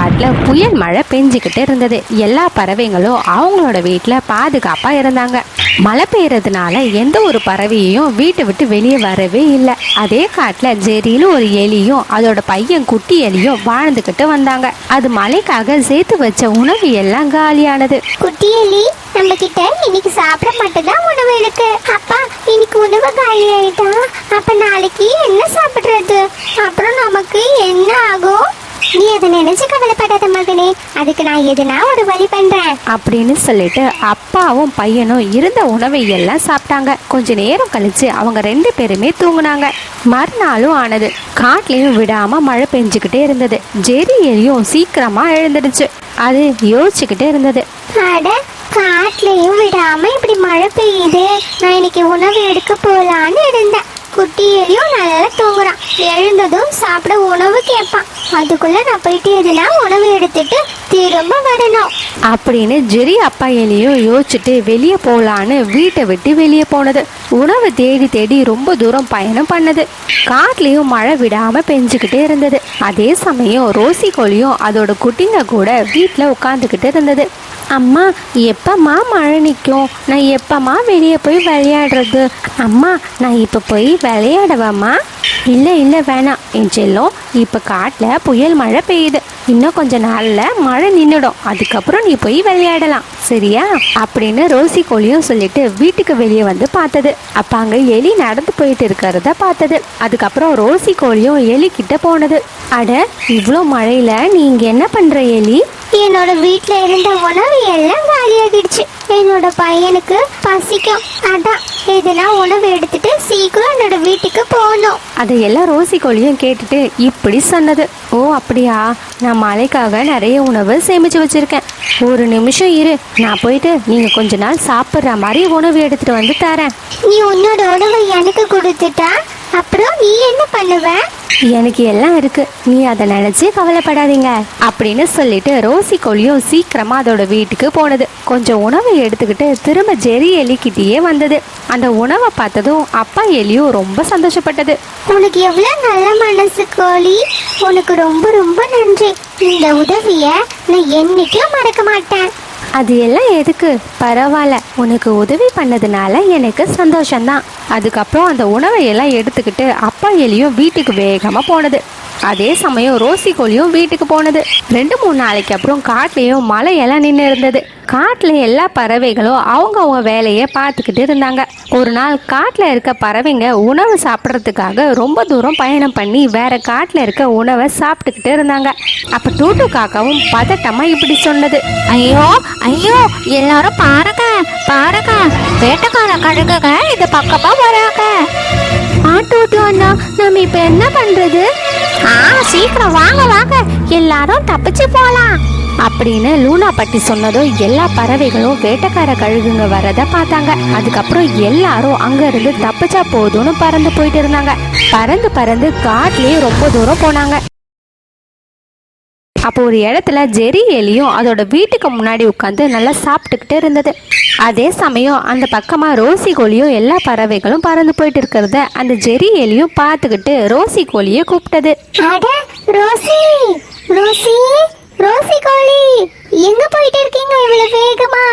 காட்டில் புயல் மழை பெஞ்சுக்கிட்டு இருந்தது. எல்லா பறவைங்களும் அவங்களோட வீட்டில் பாதுகாப்பாக இருந்தாங்க. மழை பெய்யறதுனால எந்த ஒரு பறவையையும் வீட்டை விட்டு வெளியே வரவே இல்லை. அதே காட்டில் ஜெரின்னு ஒரு எலியும் அதோட பையன் குட்டி எலியும் வாழ்ந்துக்கிட்டு வந்தாங்க. அது மழைக்காக சேர்த்து வச்ச உணவு எல்லாம் காலியானது. குட்டி எலி நம்ம கிட்ட இன்னைக்கு சாப்பிட மட்டும்தான் உணவு இருக்கு. அப்பா இன்னைக்கு உணவு காலி ஆயிட்டா அப்ப நாளைக்கு என்ன சாப்பிடுறது? அப்புறம் நமக்கு என்ன ஆகும்? நீ அதை நினைச்சு கவலைப்படாத மகனே அதுக்கு நான் எதுனா ஒரு வழி பண்றேன். அப்படின்னு சொல்லிட்டு அப்பாவும் பையனும் இருந்த உணவை எல்லாம் சாப்பிட்டாங்க. கொஞ்ச நேரம் கழிச்சு அவங்க ரெண்டு பேருமே தூங்குனாங்க. மறுநாளும் ஆனது. காட்டுலயும் விடாம மழை பெஞ்சுக்கிட்டே இருந்தது. ஜெரி எலியும் சீக்கிரமா எழுந்துடுச்சு. அது யோசிச்சுக்கிட்டே இருந்தது. அட காட்டுலயும் விடாம இப்படி மழை பெய்யுது. நான் இன்னைக்கு உணவு எடுக்க போலான்னு இருந்தேன். குட்டி எலியும் நல்லா தூங்குறான். எழுந்ததும் சாப்பிட உணவு கேட்பான். அதுக்குள்ள நான் போயிட்டு எதுனா உணவு எடுத்துட்டு திரும்ப வரணும். அப்படின்னு ஜெரி அப்பா எலியும் யோசிச்சுட்டு வெளியே போகலான்னு வீட்டை விட்டு வெளியே போனது. உணவு தேடி தேடி ரொம்ப தூரம் பயணம் பண்ணது. காட்லேயும் மழை விடாமல் பெஞ்சுக்கிட்டே இருந்தது. அதே சமயம் ரோசி கோழியும் அதோட குட்டிங்க கூட வீட்டில் உட்காந்துக்கிட்டு இருந்தது. அம்மா எப்பம்மா மழை நிற்கும் நான் எப்பம்மா வெளியே போய் விளையாடுறது? அம்மா நான் இப்போ போய் விளையாடவாம்மா? இல்லை இல்லை வேணாம். என் செல்லம் இப்போ காட்டில் புயல் மழை பெய்யுது. இன்னும் கொஞ்ச நாளில் மழை நின்றுடும் அதுக்கப்புறம் நீ போய் விளையாடலாம். சரியா? அப்படின்னு ரோசி கோழியும் சொல்லிட்டு வீட்டுக்கு வெளியே வந்து பார்த்தது. அப்போ அங்கே எலி நடந்து போயிட்டு இருக்கிறத பார்த்தது. அதுக்கப்புறம் ரோசி கோழியும் எலி கிட்ட போனது. அட இவ்வளோ மழையில நீ இங்கே என்ன பண்ணுற எலி? என்னோட வீட்டில் இருந்த உணவு எல்லாம் காலியாகிடுச்சு. என்னோட பையனுக்கு பசிக்கும். அதான் எதுனா உணவு எடுத்துட்டு சீக்கிரம் என்னோட வீட்டுக்கு போகணும். அதையெல்லாம் ரோசி கோழியும் கேட்டுட்டு இப்படி சொன்னது. ஓ அப்படியா? நான் மழைக்காக நிறைய உணவு சேமிச்சு வச்சிருக்கேன். ஒரு நிமிஷம் இரு. நான் போயிட்டு நீங்க கொஞ்ச நாள் சாப்பிட்ற மாதிரி உணவு எடுத்துட்டு வந்து தரேன். நீ உன்னோட உணவை எனக்கு கொடுத்துட்டா? அப்புறம் நீ என்ன பண்ணுவ? எனக்கு எல்லாம் இருக்கு. நீ அதை நினைச்சு கவலைப்படாதீங்க. அப்படின்னு சொல்லிட்டு ரோசி கோழியும் சீக்கிரமா அதோட வீட்டுக்கு போனது. கொஞ்சம் உணவை எடுத்துக்கிட்டு திரும்ப ஜெரி எலிக்கிட்டேயே வந்தது. அந்த உணவை பார்த்ததும் அப்பா எலியும் ரொம்ப சந்தோஷப்பட்டது. உனக்கு எவ்வளவு நல்ல மனசு கோழி உனக்கு ரொம்ப ரொம்ப நன்றி. இந்த உதவியை நான் என்னைக்கும் மறக்க மாட்டேன். அது எல்லாம் எதுக்கு? பரவாயில்ல. உனக்கு உதவி பண்ணதுனால எனக்கு சந்தோஷம்தான். அதுக்கப்புறம் அந்த உணவை எல்லாம் எடுத்துக்கிட்டு அப்பா எலியும் வீட்டுக்கு வேகமாக போனது. அதே சமயம் ரோசி கோழியும் வீட்டுக்கு போனது. ரெண்டு மூணு நாளைக்கு அப்புறம் காட்டுலேயும் மழையெல்லாம் நின்று இருந்தது. காட்டில் எல்லா பறவைகளும் அவங்க அவங்க வேலையை பார்த்துக்கிட்டு இருந்தாங்க. ஒரு நாள் காட்டில் இருக்க பறவைங்க உணவு சாப்பிட்றதுக்காக ரொம்ப தூரம் பயணம் பண்ணி வேற காட்டில் இருக்க உணவை சாப்பிட்டுக்கிட்டு இருந்தாங்க. அப்போ டூட்டு காக்காவும் பதட்டமாக இப்படி சொன்னது. ஐயோ ஐயோ எல்லாரும் பாருங்க பாருங்க. வேட்டைக்கார கழுகுங்க இந்த பக்கமா வராங்க. ஆட்டோட்டு அண்ணா நம்ம இப்ப என்ன பண்றது? ஆ சீக்கிரம் வாங்க வாங்க. எல்லாரும் தப்பிச்சு போலாம். அப்படின்னு லூனா பட்டி சொன்னதும் எல்லா பறவைகளும் வேட்டக்கார கழுகுங்க வரத பார்த்தாங்க. அதுக்கப்புறம் எல்லாரும் அங்க இருந்து தப்பிச்சா போதும்னு பறந்து போயிட்டு இருந்தாங்க. பறந்து பறந்து காட்டுலயே ரொம்ப தூரம் போனாங்க. அப்போ ஒரு இடத்துல ஜெரி எலியும் அதோட வீட்டுக்கு முன்னாடி உட்காந்து நல்லா சாப்பிட்டுக்கிட்டு இருந்தது. அதே சமயம் அந்த பக்கமாக ரோசி கோழியும் எல்லா பறவைகளும் பறந்து போயிட்டு இருக்கிறத அந்த ஜெரி எலியும் பார்த்துக்கிட்டு ரோசி கோழியை கூப்பிட்டது. ரோசி ரோசி ரோசி கோழி எங்க போயிட்டு இருக்கீங்க இவ்வளவு வேகமா?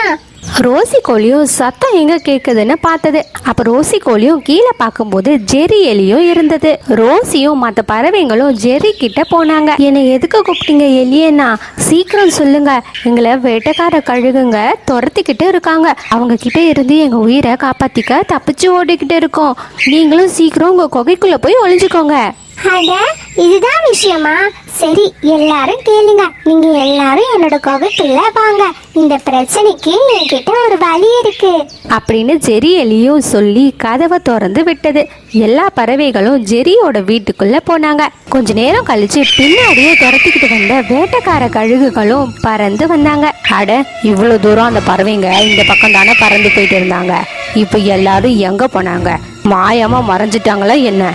ரோசி கோழியும் சத்தம் எங்க கேட்குதுன்னு பார்த்தது. அப்ப ரோசி கோழியும் கீழே பார்க்கும்போது ஜெரி எலியும் இருந்தது. ரோசியும் மற்ற பறவைங்களும் ஜெரி கிட்ட போனாங்க. என்னை எதுக்கு கூப்பிட்டீங்க எலியன்னா சீக்கிரம் சொல்லுங்க. எங்களை வேட்டைக்கார கழுகுங்க துரத்திக்கிட்டு இருக்காங்க. அவங்க கிட்ட இருந்து எங்க உயிரை காப்பாத்திக்க தப்பிச்சு ஓடிக்கிட்டு இருக்கோம். நீங்களும் சீக்கிரம் உங்க குகைக்குள்ள போய் ஒளிஞ்சுக்கோங்க. அட இதுதான் விஷயமா? சரி எல்லாரும் கேளுங்க. நீங்க எல்லாரும் என்னோட குகைக்குள்ள வாங்க. இந்த பிரச்சனைக்கு என்கிட்ட ஒரு வழி இருக்கு. அப்படின்னு ஜெரி எலியும் சொல்லி கதவை திறந்து விட்டது. எல்லா பறவைகளும் ஜெரியோட வீட்டுக்குள்ள போனாங்க. கொஞ்ச நேரம் கழிச்சு பின்னாடியே துரத்திக்கிட்டு வந்த வேட்டைக்கார கழுகுகளும் பறந்து வந்தாங்க. அட இவ்வளவு தூரம் அந்த பறவைங்க இந்த பக்கம் தானே பறந்து போயிட்டு இருந்தாங்க. இப்போ எல்லாரும் எங்க போனாங்க? மாயமா மறைஞ்சிட்டாங்களா என்ன?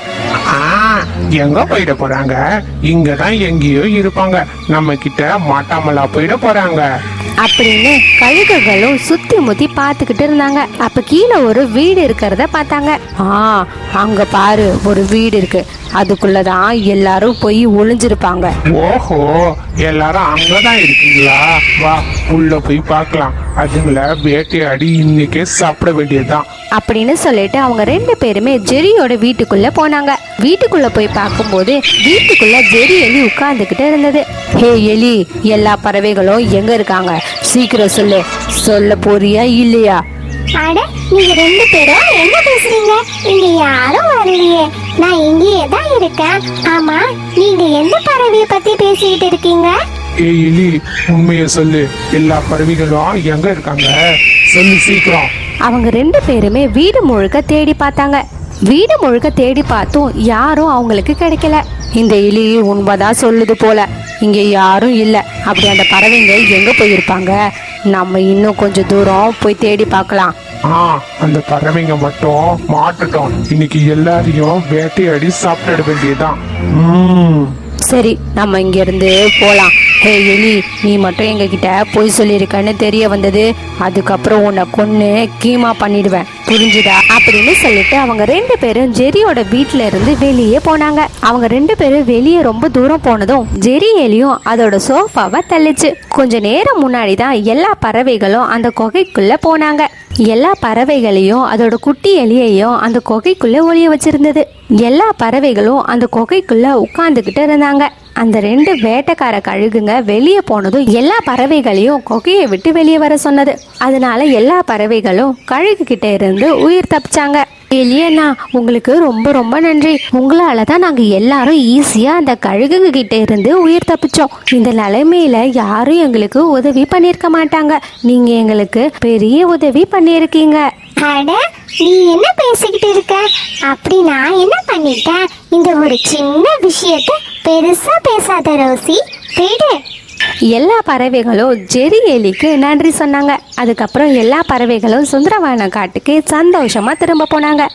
எங்க போயிட போறாங்க? இங்கதான் எங்கேயோ இருப்பாங்க. நம்ம கிட்ட மாட்டாமலா போயிட போறாங்க. அப்படின்னு கழுகுகளும் சுத்தி முத்தி பார்த்துக்கிட்டு இருந்தாங்க. அப்ப கீழே ஒரு வீடு இருக்கிறத பார்த்தாங்க. ஆ அங்க பாரு ஒரு வீடு இருக்கு. அதுக்குள்ளதான் எல்லாரும் போய் ஒளிஞ்சிருப்பாங்க. ஓஹோ எல்லாரும் அங்கதான் இருக்கீங்களா? வா உள்ள போய் பார்க்கலாம். அதுங்களை வேட்டையாடி இன்னைக்கே சாப்பிட வேண்டியதுதான். அப்படின்னு சொல்லிட்டு அவங்க ரெண்டு பேருமே ஜெரியோட வீட்டுக்குள்ள போனாங்க. வீட்டுக்குள்ள போய் பார்க்கும்போது வீட்டுக்குள்ள ஜெரி எலி உட்கார்ந்துகிட்டு இருந்தது. ஹே எலி எல்லா பறவைகளும் எங்க இருக்காங்க? சீக்கிரம் சொல்லு. சொல்ல போறியா இல்லையா? அட நீங்க ரெண்டு பேரும் என்ன பேசுறீங்க? இங்க யாரும் வரலையே. நான் இங்கேயே தான் இருக்கேன். ஆமா நீங்க எந்த பறவைய பத்தி பேசிட்டு இருக்கீங்க? ஏய் எலி உண்மையை சொல்லு. எல்லா பறவைகளும் எங்க இருக்காங்க. சொல்லு சீக்கிரம். அவங்க ரெண்டு பேருமே வீடு முழுக்க தேடி பார்த்தாங்க. வீடு முழுக்க தேடி பார்த்தும் யாரும் அவங்களுக்கு கிடைக்கல. இந்த எலி உண்மைதான் சொல்லுது போல. இங்க யாரும் இல்ல. அப்படி அந்த பறவைங்க எங்க போயிருப்பாங்க? நம்ம இன்னும் கொஞ்சம் தூரம் போய் தேடி பார்க்கலாம். ஆ அந்த பறவைங்க மட்டும் மாட்டட்டும். இன்னைக்கு எல்லாரையும் வேட்டையாடி சாப்பிட வேண்டியதுதான். சரி நம்ம இங்கேருந்து போகலாம் ஹே எலி நீ மட்டும் எங்ககிட்ட பொய் சொல்லியிருக்கன்னு தெரிய வந்தது. அதுக்கப்புறம் உன்னை கொன்று கீமா பண்ணிடுவேன். புரிஞ்சுதா? அப்படின்னு சொல்லிட்டு அவங்க ரெண்டு பேரும் ஜெரியோட வீட்டில இருந்து வெளியே போனாங்க. அவங்க ரெண்டு பேரும் வெளியே ரொம்ப தூரம் போனதும் ஜெரி எலியும் அதோட சோஃபாவை தள்ளிச்சு. கொஞ்ச நேரம் முன்னாடி தான் எல்லா பறவைகளும் அந்த குகைக்குள்ள போனாங்க. எல்லா பறவைகளையும் அதோட குட்டி எலியையும் அந்த கொகைக்குள்ளே ஒளிய வச்சிருந்தது. எல்லா பறவைகளும் அந்த கொகைக்குள்ளே உட்காந்துக்கிட்டு இருந்தாங்க. அந்த ரெண்டு வேட்டைக்கார கழுகுங்க வெளியே போனதும் எல்லா பறவைகளையும் கொகையை விட்டு வெளியே வர சொன்னது. அதனால எல்லா பறவைகளும் கழுகு கிட்ட இருந்து உயிர் தப்பிச்சாங்க. எலியண்ணா உங்களுக்கு ரொம்ப ரொம்ப நன்றி. உங்களால தான் நாங்க எல்லாரும் ஈஸியா அந்த கழுகுங்க கிட்ட இருந்து உயிர் தப்பிச்சோம். இந்த நிலைமையில யாரும் எங்களுக்கு உதவி பண்ணியிருக்க மாட்டாங்க. நீங்க எங்களுக்கு பெரிய உதவி பண்ணியிருக்கீங்க அட நீ என்ன பேசிக்கிட்டு இருக்க? அப்படி நான் என்ன பண்ணிட்டேன்? இந்த ஒரு சின்ன விஷயத்த பெருசா பேசாத ரோசி. போயிடு எல்லா பறவைகளும் ஜெரி எலிக்கு நன்றி சொன்னாங்க. அதுக்கப்புறம் எல்லா பறவைகளும் சுந்தரவான காட்டுக்கு சந்தோஷமா திரும்ப போனாங்க.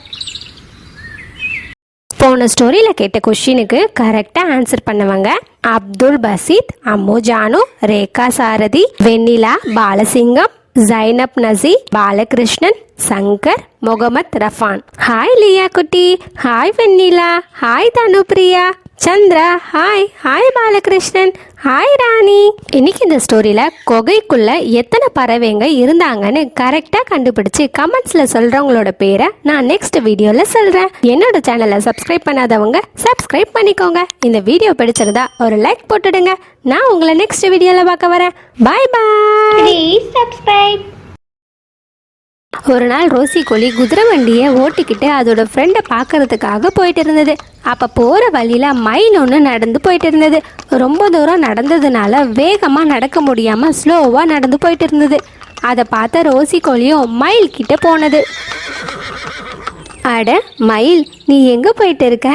போன ஸ்டோரியில் கேட்ட கொஷினுக்கு கரெக்டாக ஆன்சர் பண்ணவங்க அப்துல் பசீத் அம்மு ஜானு ரேகா சாரதி வெண்ணிலா பாலசிங்கம் ஜைனப் நசி பாலகிருஷ்ணன் சங்கர் முகமத் ரஃபான். ஹாய் லியா குட்டி. Hi Vennila. Hi Dhanupriya. Chandra hi hi Balakrishnan. Hi Rani. இன்னைக்கு இந்த ஸ்டோரியில கொகைக்குள்ள எத்தனை பறவைங்க இருந்தாங்கன்னு கரெக்டா கண்டுபிடிச்சு கமெண்ட்ஸ்ல சொல்றவங்களோட பேரை நான் நெக்ஸ்ட் வீடியோல சொல்றேன். என்னோட சேனலை சப்ஸ்கிரைப் பண்ணாதவங்க சப்ஸ்கிரைப் பண்ணிக்கோங்க. இந்த வீடியோ பிடிச்சிருந்தா ஒரு லைக் போட்டுடுங்க. நான் உங்களை நெக்ஸ்ட் வீடியோல பார்க்க வரேன். பாய் பாய் சப்ஸ்கிரைப் ஒரு நாள் ரோசி கோழி குதிரை வண்டியை ஓட்டிக்கிட்டு அதோட ஃப்ரெண்டை பார்க்கறதுக்காக போயிட்டு இருந்தது அப்போ போகிற வழியில் மயில் ஒன்று நடந்து போயிட்டு இருந்தது ரொம்ப தூரம் நடந்ததுனால வேகமாக நடக்க முடியாமல் ஸ்லோவாக நடந்து போயிட்டு இருந்தது அதை பார்த்த ரோசி கோழியும் மயில் கிட்ட போனது. அட மயில் நீ எங்கே போயிட்டு இருக்க?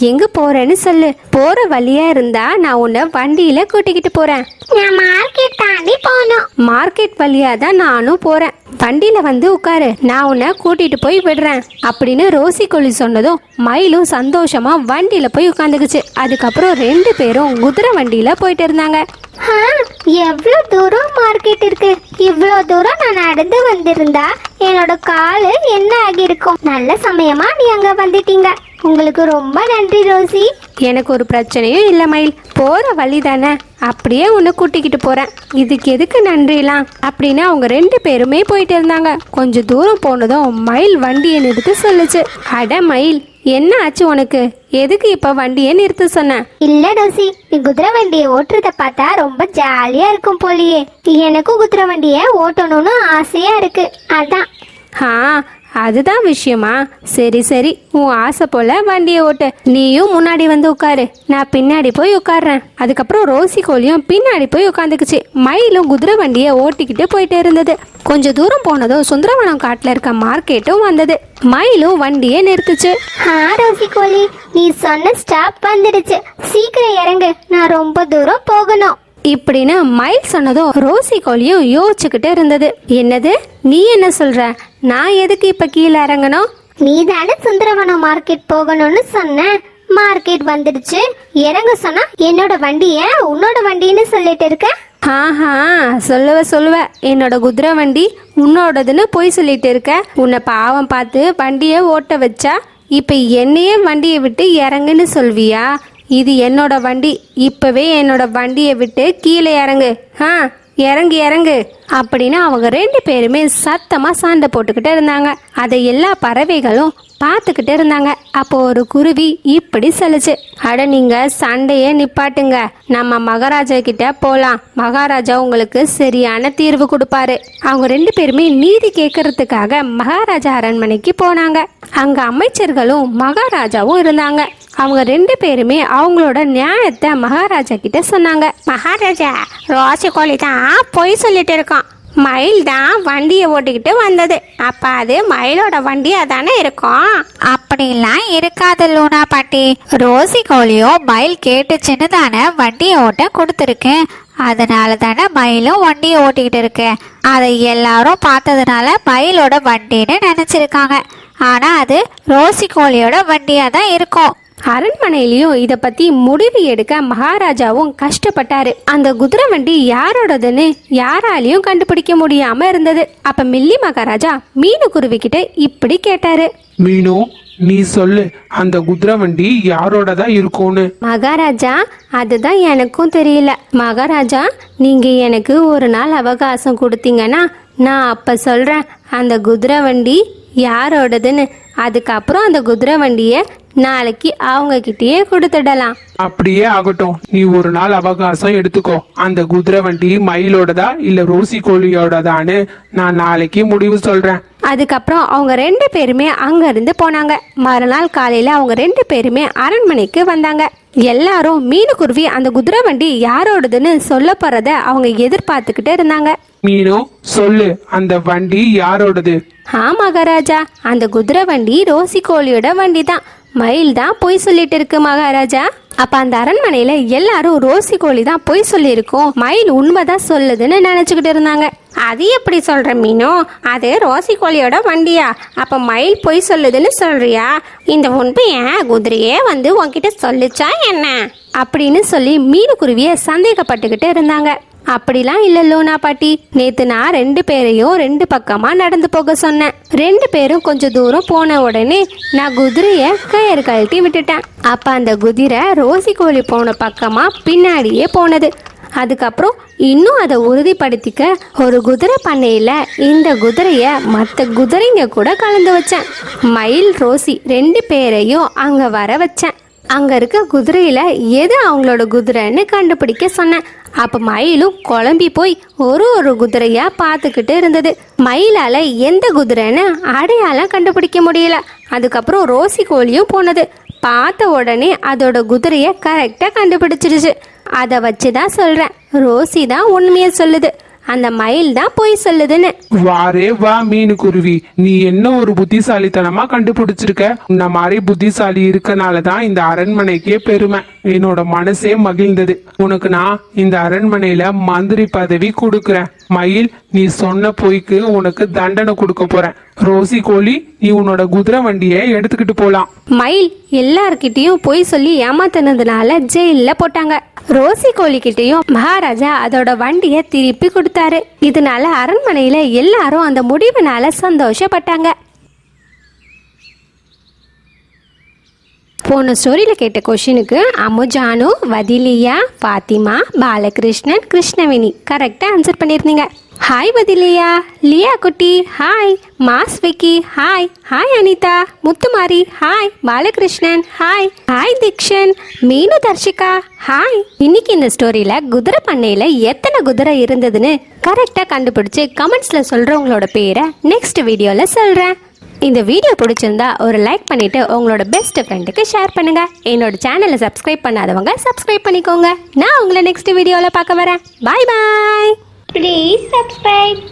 எங்கே போகிறேன்னு சொல்லு. போகிற வழியாக இருந்தா நான் உன்னை வண்டியில் கூட்டிக்கிட்டு போகிறேன் நான் மார்க்கெட் தாண்டி போகணும். மார்க்கெட் வழியா தான் நானும் போறேன். வண்டியில வந்து உட்காரு. நான் உன்னை கூட்டிட்டு போய் விடுறேன். அப்படின்னு ரோசி கோழி சொன்னதும் மயிலும் சந்தோஷமா வண்டியில போய் உட்காந்துக்குச்சு. அதுக்கப்புறம் ரெண்டு பேரும் குதிரை வண்டியில போயிட்டு இருந்தாங்க. ஆ, எவ்வளவு தூரம் மார்க்கெட் இருக்கு? இவ்வளோ தூரம் நான் நடந்து வந்திருந்தா என்னோட காலு என்ன ஆகியிருக்கும்? நல்ல சமயமா நீ அங்க வந்துட்டீங்க. உங்களுக்கு ரொம்ப நன்றி ரோசி. எனக்கு ஒரு பிரச்சனையும் இல்லை மயில். போற வழி தானே? அப்படியே உன்னை கூட்டிக்கிட்டு போறேன். இதுக்கு எதுக்கு நன்றிலாம்? அப்படின்னு அவங்க ரெண்டு பேருமே போயிட்டு இருந்தாங்க. கொஞ்சம் தூரம் போனதும் மயில் வண்டியை நிறுத்த சொல்லுச்சு. அட மயில் என்ன ஆச்சு உனக்கு? எதுக்கு இப்ப வண்டியை நிறுத்த சொன்ன? இல்ல ரோசி நீ குதிரை வண்டியை ஓட்டுறத பார்த்தா ரொம்ப ஜாலியா இருக்கும் போலியே. எனக்கும் குதிரை வண்டியை ஓட்டணும்னு ஆசையா இருக்கு. அதான். ஆ அதுதான் விஷயமா? சரி சரி. உன் ஆசை போல வண்டியை ஓட்டு. நீயும் முன்னாடி வந்து உட்காரு. நான் பின்னாடி போய் உட்காடுறேன் அதுக்கப்புறம் ரோசி கோழியும் பின்னாடி போய் உட்காந்துக்குச்சு. மயிலும் குதிரை வண்டியை ஓட்டிக்கிட்டு போயிட்டே இருந்தது. கொஞ்சம் தூரம் போனதும் சுந்தரவனம் காட்டில் இருக்க மார்க்கெட்டும் வந்தது. மயிலும் வண்டியை நிறுத்துச்சு. ஆ ரோசி கோழி நீ சொன்ன ஸ்டாப் வந்துடுச்சு. சீக்கிரம் இறங்கு. நான் ரொம்ப தூரம் போகணும். இப்படின்னு மயில் சொன்னதும் ரோசி கோழியும் யோசிச்சுக்கிட்டு இருந்தது. என்னது? நீ என்ன சொல்ற? நான் எதுக்கு இப்ப கீழே இறங்கணும்? நீ தானே சுந்தரவனம் மார்க்கெட் போகணும்னு சொன்ன. மார்க்கெட் வந்துடுச்சு. இறங்க சொன்னா என்னோட வண்டிய உன்னோட வண்டின்னு சொல்லிட்டு இருக்க? ஆஹா சொல்லுவ சொல்லுவ. என்னோட குதிரை வண்டி உன்னோடதுன்னு போய் சொல்லிட்டு இருக்க. உன்னை பாவம் பார்த்து வண்டியை ஓட்ட வச்சா இப்போ என்னையே வண்டியை விட்டு இறங்குன்னு சொல்வியா? இது என்னோட வண்டி. இப்போவே என்னோட வண்டியை விட்டு கீழே இறங்கு. ஆ இறங்கு இறங்கு. அப்படின்னு அவங்க ரெண்டு பேருமே சத்தமாக சண்டை போட்டுக்கிட்டு இருந்தாங்க. அதை எல்லா பறவைகளும் பார்த்துக்கிட்டு இருந்தாங்க. அப்போ ஒரு குருவி இப்படி சொல்லுச்சு. அட நீங்க சண்டையே நிப்பாட்டுங்க. நம்ம மகாராஜா கிட்ட போலாம். மகாராஜா உங்களுக்கு சரியான தீர்வு கொடுப்பாரு. அவங்க ரெண்டு பேருமே நீதி கேட்கறதுக்காக மகாராஜா அரண்மனைக்கு போனாங்க. அங்க அமைச்சர்களும் மகாராஜாவும் இருந்தாங்க. அவங்க ரெண்டு பேருமே அவங்களோட நியாயத்தை மகாராஜா கிட்ட சொன்னாங்க. மகாராஜா ரோசிக்கோழி தான் பொய் சொல்லிட்டு இருக்கான். மயில் தான் வண்டியை ஓட்டிக்கிட்டு வந்தது. அப்போ அது மயிலோட வண்டியாக தானே இருக்கும்? அப்படிலாம் இருக்காது லூனா பாட்டி. ரோசி கோழியும் மயில் கேட்டுச்சுன்னு தானே வண்டியை ஓட்ட கொடுத்துருக்கேன் அதனால தானே மயிலும் வண்டியை ஓட்டிக்கிட்டு இருக்கு. அதை எல்லாரும் பார்த்ததுனால மயிலோட வண்டின்னு நினச்சிருக்காங்க. ஆனால் அது ரோசி கோழியோட வண்டியாக தான் இருக்கும். அரண்மனையிலயும் இத பத்தி முடிவு எடுக்க மகாராஜாவும் கஷ்டப்பட்டாரு. அந்த குதிரை வண்டி யாரோடதுன்னு யாராலையும் கண்டுபிடிக்க முடியாம இருந்தது. அப்ப மில்லி மகாராஜா மீனு குருவி கிட்ட இப்படி கேட்டாரு. மீனு நீ சொல்லு அந்த குதிரை வண்டி யாரோடதா இருக்கும்னு? மகாராஜா அதுதான் எனக்கும் தெரியல. மகாராஜா நீங்க எனக்கு ஒரு நாள் அவகாசம் கொடுத்தீங்கன்னா நான் அப்ப சொல்றேன். அந்த குதிரை வண்டி யாரோடதுன்னு அதுக்கப்புறம் அந்த குதிரை வண்டியை நாளைக்கு அவங்க கிட்டயே கொடுத்துடலாம். அப்படியே ஆகட்டும். நீ ஒரு நாள் அவகாசம் எடுத்துக்கோ. அந்த குதிரை வண்டி மயிலோடதா இல்ல ரோசி கோழியோடதான்னு நான் நாளைக்கு முடிவு சொல்றேன். அதுக்கப்புறம் அவங்க ரெண்டு பேருமே அங்கிருந்து போனாங்க. மறுநாள் காலையில அவங்க ரெண்டு பேருமே அரண்மனைக்கு வந்தாங்க. எல்லாரும் மீனுக்குருவி அந்த குதிரை வண்டி யாரோடதுன்னு சொல்ல போறத அவங்க எதிர்பார்த்துக்கிட்டு இருந்தாங்க. மீனு சொல்லு அந்த வண்டி யாரோடது? ஆ மகாராஜா அந்த குதிரை வண்டி ரோசி கோழியோட வண்டி தான் மயில் தான் பொய் சொல்லிட்டு இருக்கு மகாராஜா. அப்ப அந்த அரண்மனையில எல்லாரும் ரோசி கோழி தான் பொய் சொல்லியிருக்கோம். மயில் உண்மைதான் சொல்லுதுன்னு நினைச்சுக்கிட்டு இருந்தாங்க. அது எப்படி சொல்ற மீனோ? அது ரோசி கோழியோட வண்டியா? அப்ப மயில் பொய் சொல்லுதுன்னு சொல்றியா? இந்த உண்மையை குதிரையே வந்து உன்கிட்ட சொல்லிச்சா என்ன? அப்படின்னு சொல்லி மீனுக்குருவியை சந்தேகப்பட்டுக்கிட்டு இருந்தாங்க. அப்படிலாம் இல்ல லோனா பாட்டி. நேத்து நான் ரெண்டு பேரையும் ரெண்டு பக்கமா நடந்து போக சொன்னேன். ரெண்டு பேரும் கொஞ்சம் தூரம் போன உடனே நான் குதிரைய கயிறு கழட்டி விட்டுட்டேன். அப்ப அந்த குதிரை ரோசி கோழி போன பக்கமா பின்னாடியே போனது. அதுக்கப்புறம் இன்னும் அதை உறுதிப்படுத்திக்க ஒரு குதிரை பண்ணையில் இந்த குதிரையை மற்ற குதிரைங்க கூட கலந்து வச்சேன். மயில் ரோசி ரெண்டு பேரையும் அங்கே வர வச்சேன். அங்கே இருக்க குதிரையில் எது அவங்களோட குதிரைன்னு கண்டுபிடிக்க சொன்னேன். அப்போ மயிலும் குழம்பி போய் ஒரு ஒரு குதிரையாக பார்த்துக்கிட்டு இருந்தது. மயிலால் எந்த குதிரைன்னு அடையாளம் கண்டுபிடிக்க முடியல. அதுக்கப்புறம் ரோசி கோழியும் போனது. பார்த்த உடனே அதோட குதிரையை கரெக்டாக கண்டுபிடிச்சிருச்சு. அதை வச்சு தான் சொல்கிறேன் ரோசி தான் உண்மையை சொல்லுது. அந்த மயில் தான் போய் சொல்லுதுன்னு. வாரே வா மீனு குருவி. நீ என்ன ஒரு புத்திசாலித்தனமா கண்டுபிடிச்சிருக்க? உன்ன மாதிரி புத்திசாலி இருக்கனால தான் இந்த அரண்மனைக்கே பெருமை. என்னோட மனசே மகிழ்ந்தது. உனக்கு நான் இந்த அரண்மனையில மந்திரி பதவி கொடுக்குறேன். மயில் நீ சொன்ன பொய்க்கு உனக்கு தண்டனை கொடுக்க போறேன். ரோசி கோழி நீ உன்னோட குதிரை வண்டியை எடுத்துக்கிட்டு போலாம். மயில் எல்லார்கிட்டயும் பொய் சொல்லி ஏமாத்தினதுனால ஜெயில போட்டாங்க. ரோசி கோழிக்கிட்டையும் மகாராஜா அதோட வண்டியை திருப்பி கொடுத்தாரு. இதனால அரண்மனையில எல்லாரும் அந்த முடிவுனால சந்தோஷப்பட்டாங்க. போன ஸ்டோரியில் கேட்ட கொஷினுக்கு அமுஜானு வதிலியா ஃபாத்திமா பாலகிருஷ்ணன் கிருஷ்ணவேணி. கரெக்டாக ஆன்சர் பண்ணியிருந்தீங்க. ஹாய் வதிலியா. லியா குட்டி hi mass Vicky hi hi Anitha. Muthumari hi Balakrishnan hi hi Dheekshan. Meenu Dharshika hi இன்னைக்கு இந்த ஸ்டோரியில் குதிரை பண்ணையில் எத்தனை குதிரை இருந்ததுன்னு கரெக்டாக கண்டுபிடிச்சி கமெண்ட்ஸில் சொல்கிறவங்களோட பேரை நெக்ஸ்ட் வீடியோவில் சொல்கிறேன் இந்த வீடியோ பிடிச்சிருந்தா ஒரு லைக் பண்ணிட்டு உங்களோட பெஸ்ட் ஃப்ரெண்டுக்கு ஷேர் பண்ணுங்க. என்னோட சேனலை சப்ஸ்கிரைப் பண்ணாதவங்க சப்ஸ்கிரைப் பண்ணிக்கோங்க. நான் உங்களை நெக்ஸ்ட் வீடியோவில் பார்க்க வரேன். பாய் பாய் ப்ளீஸ் சப்ஸ்கிரைப்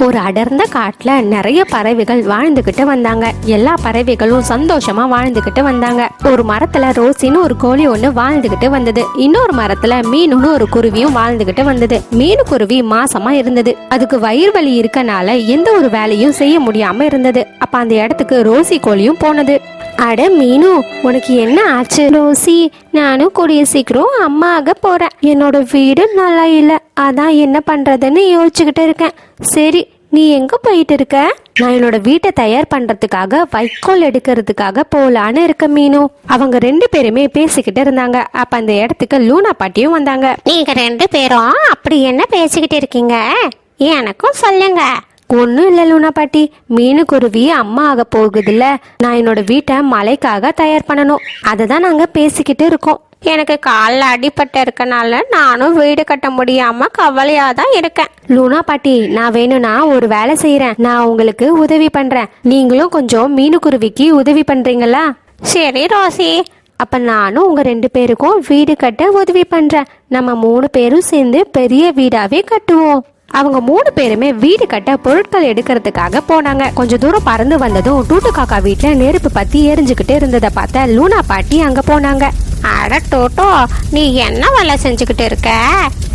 ஒரு அடர்ந்த காட்டில் நிறைய பறவைகள் வாழ்ந்துக்கிட்டு வந்தாங்க. எல்லா பறவைகளும் சந்தோஷமா வாழ்ந்துக்கிட்டு வந்தாங்க. ஒரு மரத்துல ரோசின்னு ஒரு கோழி ஒண்ணு வாழ்ந்துகிட்டு வந்தது. இன்னொரு மரத்துல மீனுன்னு ஒரு குருவியும் வாழ்ந்துகிட்டு வந்தது. மீனு குருவி மாசமா இருந்தது. அதுக்கு வயிறு வலி இருக்கனால எந்த ஒரு வேலையும் செய்ய முடியாம இருந்தது. அப்ப அந்த இடத்துக்கு ரோசி கோழியும் போனது. அட மீனு உனக்கு என்ன ஆச்சு? ரோசி நானும் கூடிய சீக்கிரம் அம்மா ஆக போறேன். என்னோட வீடு நல்லா இல்லை. அதான் என்ன பண்றதுன்னு யோசிச்சுக்கிட்டு இருக்கேன். சரி நீ எங்க போயிட்டு இருக்க? நான் என்னோட வீட்டை தயார் பண்றதுக்காக வைக்கோல் எடுக்கிறதுக்காக போலான்னு இருக்க மீனு. அவங்க ரெண்டு பேருமே பேசிக்கிட்டு இருந்தாங்க. அப்ப அந்த இடத்துக்கு லூனா பாட்டியும் வந்தாங்க. நீங்க ரெண்டு பேரும் அப்படி என்ன பேசிக்கிட்டு இருக்கீங்க? எனக்கும் சொல்லுங்க. ஒன்றும் இல்லை லூனா பாட்டி. மீனுக்குருவி அம்மா ஆக போகுதுல்ல. நான் என்னோட வீட்டை மழைக்காக தயார் பண்ணணும். அதை தான் நாங்கள் பேசிக்கிட்டு இருக்கோம். எனக்கு காலில் அடிபட்டு இருக்கனால நானும் வீடு கட்ட முடியாம கவலையா தான் இருக்கேன். லூனா பாட்டி நான் வேணும்னா ஒரு வேலை செய்கிறேன் நான் உங்களுக்கு உதவி பண்ணுறேன் நீங்களும் கொஞ்சம் மீனுக்குருவிக்கு உதவி பண்ணுறீங்களா சரி ரோசி. அப்போ நானும் உங்கள் ரெண்டு பேருக்கும் வீடு கட்ட உதவி பண்ணுறேன் நம்ம மூணு பேரும் சேர்ந்து பெரிய வீடாவே கட்டுவோம். அவங்க மூணு பேருமே வீடு கட்ட பொருட்கள் எடுக்கிறதுக்காக போனாங்க. கொஞ்ச தூரம் பறந்து வந்ததும் டூட்டு காக்கா வீட்டில் நெருப்பு பத்தி எரிஞ்சுக்கிட்டு இருந்ததை பார்த்த லூனா பாட்டி அங்க போனாங்க. அட டோட்டோ நீ என்ன வேலை செஞ்சுக்கிட்டு இருக்க?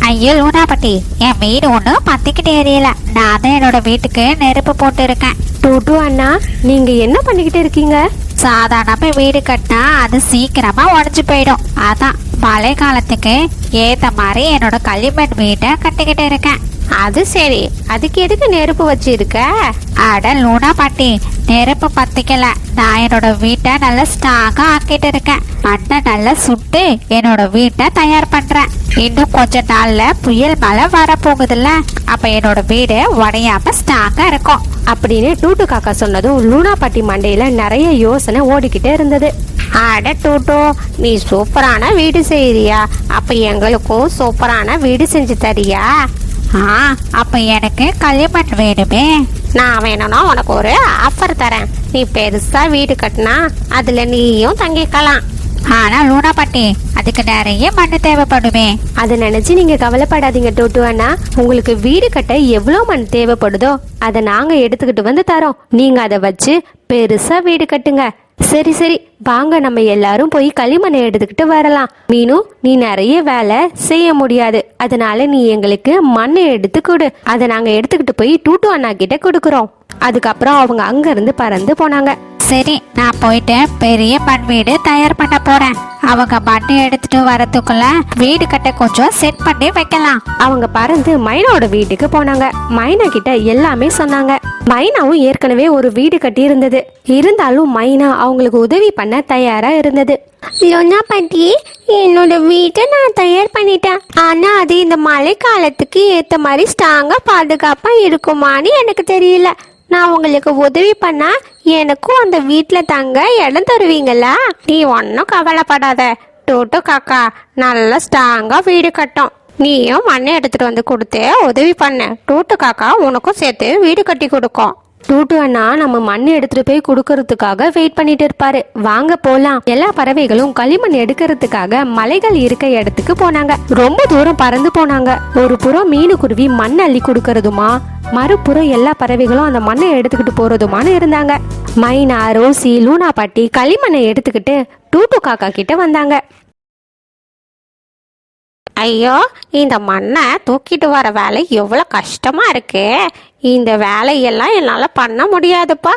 ஐயோ லூனாப்பட்டி என் வீடு ஒண்ணு பத்திக்கிட்டு எரியல. நான் தான் என்னோட வீட்டுக்கு நெருப்பு போட்டு இருக்கேன் டூட்டு அண்ணா நீங்க என்ன பண்ணிக்கிட்டு இருக்கீங்க? சாதாரணமா வீடு கட்டினா அது சீக்கிரமா உடஞ்சு போயிடும். அதான் மழை காலத்துக்கு ஏத்த மாதிரி என்னோட களிமண் வீட்டை கட்டிக்கிட்டு இருக்கேன். அது சரி. அதுக்கு எதுக்கு நெருப்பு வச்சிருக்க? அட லூனா பாட்டி நெருப்பு பத்திக்கல. நான் என்னோட வீட்டை நல்லா ஸ்ட்ராங்கா ஆக்கிட்டு இருக்கேன். மண்ணை நல்லா சுட்டு என்னோட வீட்டை தயார் பண்றேன். இன்னும் கொஞ்ச நாள்ல புயல் மழை வரப்போகுதுல்ல. அப்ப என்னோட வீடு உடையாம ஸ்ட்ராங்கா இருக்கும். அப்படின்னு டூட்டு காக்கா சொன்னதும் லூனா பாட்டி மண்டையில நிறைய யோசனை ஓடிக்கிட்டே இருந்தது. அட டோட்டோ நீ சூப்பரான வீடு செய்யறியா அப்ப எங்களுக்கும் சூப்பரான வீடு செஞ்சு தரியா? ஆ அப்ப எனக்கு களிமண் வேணுமே. நான் வேணும்னா உனக்கு ஒரு ஆஃபர் தரேன். நீ பெருசா வீடு கட்டினா அதுல நீயும் தங்கிக்கலாம். ஆனா லூனா பாட்டி அதுக்கு நிறைய மண்ணு தேவைப்படுமே. அதை நினைச்சு நீங்க கவலைப்படாதீங்க டூட்டு அண்ணா. உங்களுக்கு வீடு கட்ட எவ்வளோ மண் தேவைப்படுதோ அதை நாங்க எடுத்துக்கிட்டு வந்து தரோம். நீங்க அதை வச்சு பெருசா வீடு கட்டுங்க. சரி சரி. வாங்க நம்ம எல்லாரும் போய் களிமண்ணை எடுத்துக்கிட்டு வரலாம். மீனு நீ நிறைய வேலை செய்ய முடியாது. அதனால நீ எங்களுக்கு மண்ணை எடுத்து கொடு. அதை நாங்க எடுத்துக்கிட்டு போய் டூட்டு அண்ணா கிட்ட கொடுக்குறோம். அதுக்கப்புறம் அவங்க அங்கிருந்து பறந்து போனாங்க. சரி நான் போயிட்டு பெரிய மண் வீடு தயார் பண்ண போறேன். அவங்க மண்ணு எடுத்துட்டு வரதுக்குள்ள வீடு கட்ட கொஞ்சம் செட் பண்ணி வைக்கலாம். அவங்க பறந்து மைனாவோட வீட்டுக்கு போனாங்க. மைனா கிட்ட எல்லாமே சொன்னாங்க. மைனாவும் ஏற்கனவே ஒரு வீடு கட்டி இருந்தது இருந்தாலும் மைனா அவங்களுக்கு உதவி பண்ண தயாரா இருந்தது. லோனா பாட்டி என்னோட வீட்டை நான் தயார் பண்ணிட்டேன். ஆனா அது இந்த மழை காலத்துக்கு ஏத்த மாதிரி ஸ்ட்ராங்கா பாதுகாப்பா இருக்குமான்னு எனக்கு தெரியல. நான் உங்களுக்கு உதவி பண்ணா எனக்கும் அந்த வீட்டில் தங்க இடம் தருவீங்களா நீ ஒன்றும் கவலைப்படாத. டூட்டு காக்கா நல்லா ஸ்ட்ராங்காக வீடு கட்டும். நீயும் மண்ணை எடுத்துட்டு வந்து கொடுத்து உதவி பண்ண. டூட்டு காக்கா உனக்கும் சேர்த்து வீடு கட்டி கொடுக்கும். டூட்டு அண்ணா நம்ம மண் எடுத்துட்டு போய் கொடுக்கறதுக்காக வெயிட் பண்ணிட்டு இருப்பாரு. வாங்க போலாம். எல்லா பறவைகளும் களிமண் எடுக்கிறதுக்காக மலைகள் இருக்க இடத்துக்கு போனாங்க. ரொம்ப தூரம் பறந்து போனாங்க. ஒரு புறம் மீனு குருவி மண் அள்ளி கொடுக்கறதுமா மறுபுறம் எல்லா பறவைகளும் அந்த மண்ணை எடுத்துக்கிட்டு போறதுமானு இருந்தாங்க. மைனா ரோசி லூனா பாட்டி களிமண்ணை எடுத்துக்கிட்டு டூட்டு காக்கா கிட்ட வந்தாங்க. ஐயோ இந்த மண்ணை தூக்கிட்டு வர வேலை எவ்வளோ கஷ்டமாக இருக்கு. இந்த வேலையெல்லாம் என்னால் பண்ண முடியாதுப்பா.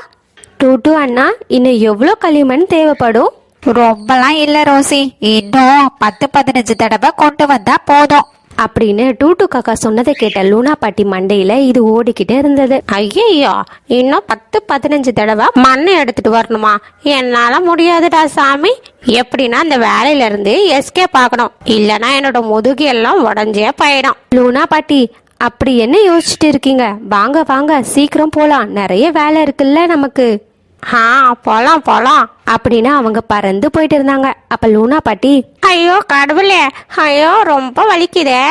டூட்டு அண்ணா இன்னும் எவ்வளோ களிமண் தேவைப்படும்? ரொம்பலாம் இல்லை ரோசி. இன்னும் பத்து பதினஞ்சு தடவை கொண்டு வந்தா போதும். அப்படின்னு டூட்டு காக்கா சொன்னதை கேட்ட லூனா பாட்டி மண்டையில இது ஓடிக்கிட்டே இருந்தது. ஐயையோ இன்னும் பத்து பதினஞ்சு தடவை மண்ணை எடுத்துட்டு வரணுமா? என்னால முடியாதுடா சாமி. எப்படின்னா அந்த வேலையில இருந்து எஸ்கேப் ஆகணும். இல்லைன்னா என்னோட முதுகு எல்லாம் உடஞ்சே போயிடும். லூனா பாட்டி அப்படி என்ன யோசிச்சுட்டு இருக்கீங்க? வாங்க வாங்க சீக்கிரம் போலாம். நிறைய வேலை இருக்குல்ல நமக்கு. ஆ போலாம் போலாம் அப்படின்னு அவங்க பறந்து போயிட்டு இருந்தாங்க. அப்ப லூனா பாட்டி ஐயோ கடவுளே ஐயோ ரொம்ப வலிக்குதே.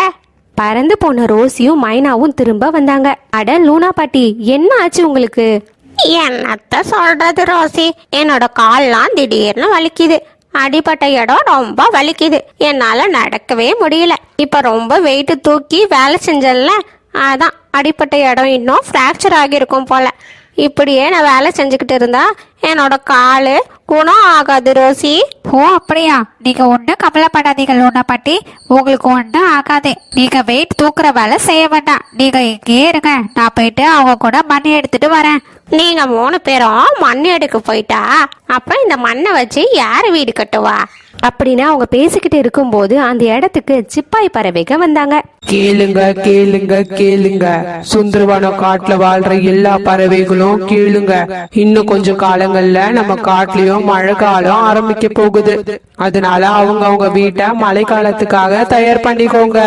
பறந்து போன ரோசியும் மைனாவும் திரும்ப வந்தாங்க. அட லூனா பாட்டி என்ன ஆச்சு உங்களுக்கு? என்னத்த சொல்றது ரோசி என்னோட கால்லாம் திடீர்னு வலிக்குது. அடிப்பட்ட இடம் ரொம்ப வலிக்குது. என்னால நடக்கவே முடியல. இப்ப ரொம்ப வெயிட் தூக்கி வேலை செஞ்சல அதான் அடிப்பட்ட இடம் இன்னும் ஃப்ராக்சர் ஆகியிருக்கும் போல. இப்படியே நான் வேலை செஞ்சுக்கிட்டு இருந்தா என்னோட காலு குணம் ஆகாது ரோசி. ஓ அப்படியா? நீங்க ஒன்றும் கவலைப்படாதீங்க லூனா பாட்டி. உங்களுக்கு ஒன்றும் ஆகாது. நீங்க வெயிட் தூக்குற வேலை செய்ய வேண்டாம். நீங்க இங்கேயே இருங்க. நான் போயிட்டு அவங்க கூட மணி எடுத்துட்டு வரேன். நீங்க மூணு பேரும் மண் எடுக்க போயிட்டா அப்புறம் இந்த மண்ணை வச்சு யாரு வீடு கட்டுவா? அப்படின்னு அவங்க பேசிக்கிட்டு இருக்கும்போது அந்த இடத்துக்கு சிப்பாய் பறவைக வந்தாங்க. கேளுங்க கேளுங்க கேளுங்க. சுந்தரவனம் காட்டுல வாழ்ற எல்லா பறவைகளும் கேளுங்க. இன்னும் கொஞ்சம் காலங்கள்ல நம்ம காட்டுலயும் மழை காலம் ஆரம்பிக்க போகுது. அதனால அவங்க அவங்க வீட்டை மழை காலத்துக்காக தயார் பண்ணிக்கோங்க.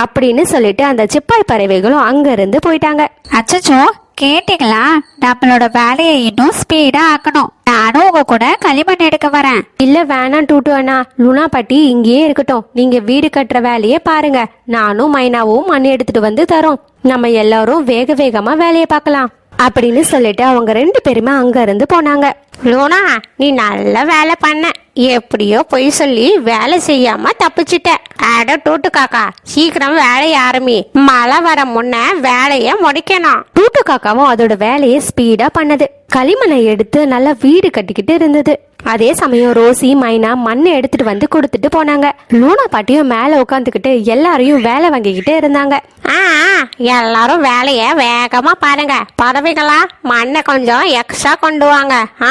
அப்படின்னு சொல்லிட்டு அந்த சிப்பாய் பறவைகளும் அங்க இருந்து போயிட்டாங்க. அச்சச்சோ கேட்டீங்களா? நம்மளோட வேலையை இன்னும் ஸ்பீடா ஆக்கணும். நானும் உங்க கூட களிமண் எடுக்க வரேன். இல்ல வேணாம் டூட்டு அண்ணா. லுனா பாட்டி இங்கேயே இருக்கட்டும். நீங்க வீடு கட்டுற வேலையை பாருங்க. நானும் மைனாவும் மண் எடுத்துட்டு வந்து தரோம். நம்ம எல்லாரும் வேக வேகமா வேலையை பார்க்கலாம். அப்படின்னு சொல்லிட்டு அவங்க ரெண்டு பேருமே அங்க இருந்து போனாங்க. லூனா நீ நல்ல வேலை பண்ண. எப்படியோ பொய் சொல்லி வேலை செய்யாம தப்பிச்சிட்ட. அட டூட்டு காக்கா சீக்கிரம் வேலையை ஆரம்பி. மழை வர முன்ன வேலைய முடிக்கணும். டூட்டு காக்காவும் அதோட வேலையை ஸ்பீடா பண்ணது. களிமண்ணை எடுத்து நல்லா வீடு கட்டிக்கிட்டு இருந்தது. அதே சமயம் ரோசி மைனா மண்ணை எடுத்துட்டு வந்து கொடுத்துட்டு போனாங்க. லூனா பாட்டியும் மேல உட்காந்துக்கிட்டு எல்லாரையும் வேலை வாங்கிக்கிட்டே இருந்தாங்க. ஆ எல்லாரும் வேலைய வேகமா பாருங்க. பறவைகளா மண்ணை கொஞ்சம் எக்ஸ்ட்ரா கொண்டு வாங்க. ஆ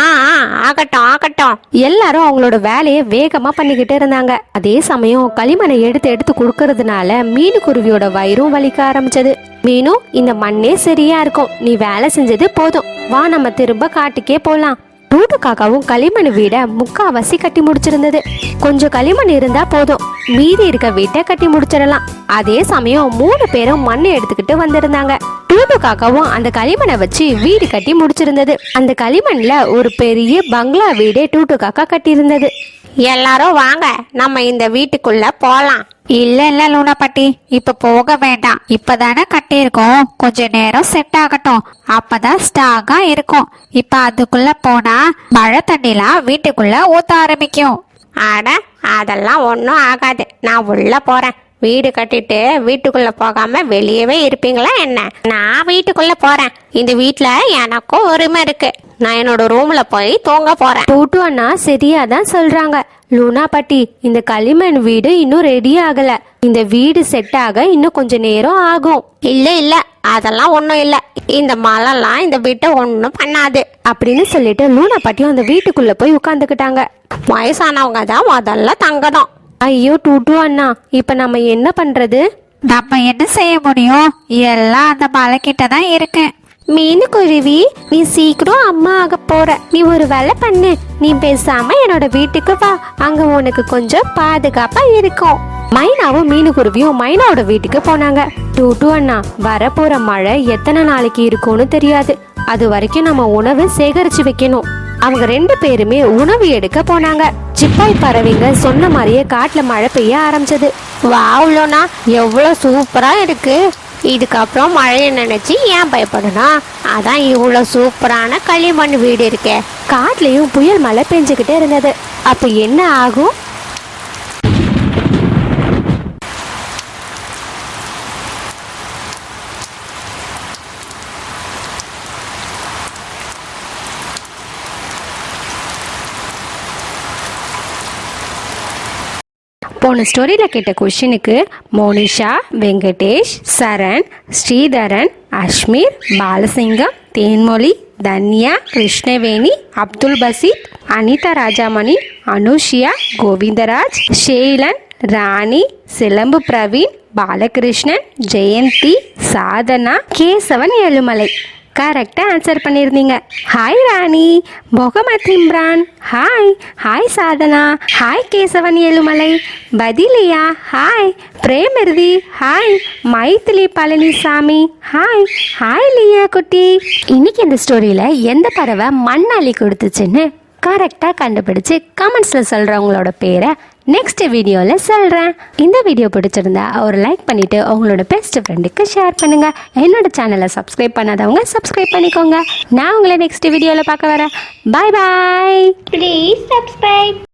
ஆகட்டும் ஆகட்டும். எல்லாரும் அவங்களோட வேலையை வேகமா பண்ணிக்கிட்டு இருந்தாங்க. அதே சமயம் களிமண்ணை எடுத்து எடுத்து கொடுக்கறதுனால மீனு குருவியோட வயிறும் வலிக்க ஆரம்பிச்சது. மீனு இந்த மண்ணே சரியா இருக்கும். நீ வேலை செஞ்சது போதும். வா நம்ம திரும்ப காட்டுக்கே போலாம். டூட்டு காக்காவும் களிமண் வீட முக்காவாசி கட்டி முடிச்சிருந்தது. கொஞ்சம் களிமண் இருந்தா போதும். மீதி இருக்க வீட்டை கட்டி முடிச்சிடலாம். அதே சமயம் மூணு பேரும் மண்ணை எடுத்துக்கிட்டு வந்திருந்தாங்க. டூட்டு காக்காவும் அந்த களிமண்ணை வச்சு வீடு கட்டி முடிச்சிருந்தது. அந்த களிமண்ல ஒரு பெரிய பங்களா வீடே டூட்டு காக்கா கட்டியிருந்தது. எல்லாரும் வாங்க நம்ம இந்த வீட்டுக்குள்ள போலாம். இல்ல இல்ல லூனா பாட்டி இப்ப போக வேண்டாம். இப்பதானே கட்டியிருக்கோம். கொஞ்ச நேரம் செட் ஆகட்டும். அப்பதான் ஸ்ட்ராங்கா இருக்கும். இப்ப அதுக்குள்ள போனா மழை தண்ணிலாம் வீட்டுக்குள்ள ஊத்த ஆரம்பிக்கும். அட அதெல்லாம் ஒன்றும் ஆகாது. நான் உள்ள போறேன். வீடு கட்டிட்டு வீட்டுக்குள்ள போகாம வெளியவே இருப்பீங்களா என்ன? நான் வீட்டுக்குள்ள போறேன். இந்த வீட்ல எனக்கும் உரிமை இருக்கு. நான் என்னோட ரூம்ல போய் தூங்க போறேன். டூட்டு அண்ணா சரியா தான் சொல்றாங்க. லூனா பாட்டி இந்த களிமண் வீடு இன்னும் ரெடி ஆகல. இந்த வீடு செட் ஆக இன்னும் கொஞ்ச நேரம் ஆகும். இல்ல இல்ல. அதெல்லாம் ஒன்றும் இல்ல. இந்த மழைலாம் இந்த வீட்டை ஒன்றும் பண்ணாது. அப்படின்னு சொல்லிட்டு லூனா பாட்டியும் அந்த வீட்டுக்குள்ள போய் உட்காந்துக்கிட்டாங்க வயசானவங்க தான் முதல்ல தங்கணும். ஐயோ டூட்டு அண்ணா இப்ப நம்ம என்ன பண்றது? நம்ம என்ன செய்ய முடியும்? எல்லாம் அந்த மலை கிட்ட தான் இருக்கு. மீனு குருவி நீ சீக்கிரம் அம்மா ஆக போற. நீ ஒரு வேலை பண்ணு. நீ பேசாம என்னோட வீட்டுக்கு வா. அங்க உனக்கு கொஞ்சம் பாதுகாப்பா இருக்கும். மைனாவும் மீனு குருவியும் மைனாவோட வீட்டுக்கு போனாங்க. டூட்டு அண்ணா வரப்போற மழை எத்தனை நாளைக்கு இருக்கும்னு தெரியாது. அது வரைக்கும் நம்ம உணவு சேகரிச்சு வைக்கணும். அவங்க ரெண்டு பேருமே உணவு எடுக்க போனாங்க. சிப்பாய் பறவைங்க சொன்ன மாதிரியே காட்டுல மழை பெய்ய ஆரம்பிச்சது. வாவ்லோனா எவ்வளோ சூப்பரா இருக்கு. இதுக்கப்புறம் மழையை நினைச்சு ஏன் பயப்படணும்? அதான் இவ்வளோ சூப்பரான களிமண் வீடு இருக்கே. காட்டுலயும் புயல் மழை பெஞ்சுக்கிட்டே இருந்தது. அப்ப என்ன ஆகும்? போன ஸ்டோரியில் கேட்ட கொஷினுக்கு மோனிஷா வெங்கடேஷ் சரண் ஸ்ரீதரன் அஷ்மீர் பாலசிங்கம் தேன்மொழி தன்யா கிருஷ்ணவேணி அப்துல் பசீத் அனிதா ராஜாமணி அனுஷியா கோவிந்தராஜ் ஷெய்லன் ராணி சிலம்பு பிரவீன் பாலகிருஷ்ணன் ஜெயந்தி சாதனா கேசவன் ஏழுமலை. கரெக்டாக ஆன்சர் பண்ணியிருந்தீங்க. Hi Rani. Mohammed Imran. Hi hi Sadhana. Hi Kesavan Ezhumalai. பதிலியா? Hi Premiruthi. Hi Maithili Palanisamy. Hi hi Liya குட்டி இன்னைக்கு இந்த ஸ்டோரியில் எந்த பறவை மண்ணாளி கொடுத்துச்சுன்னு கரெக்டாக கண்டுபிடிச்சு கமெண்ட்ஸில் சொல்கிறவங்களோட பேரை நெக்ஸ்ட் வீடியோவில் சொல்கிறேன் இந்த வீடியோ பிடிச்சிருந்தா ஒரு லைக் பண்ணிவிட்டு உங்களோட பெஸ்ட் ஃப்ரெண்டுக்கு ஷேர் பண்ணுங்கள் என்னோட சேனலை சப்ஸ்கிரைப் பண்ணாதவங்க சப்ஸ்கிரைப் பண்ணிக்கோங்க. நான் உங்களை நெக்ஸ்ட் வீடியோவில் பார்க்க வரேன். பாய் பாய் ப்ளீஸ் சப்ஸ்கிரைப்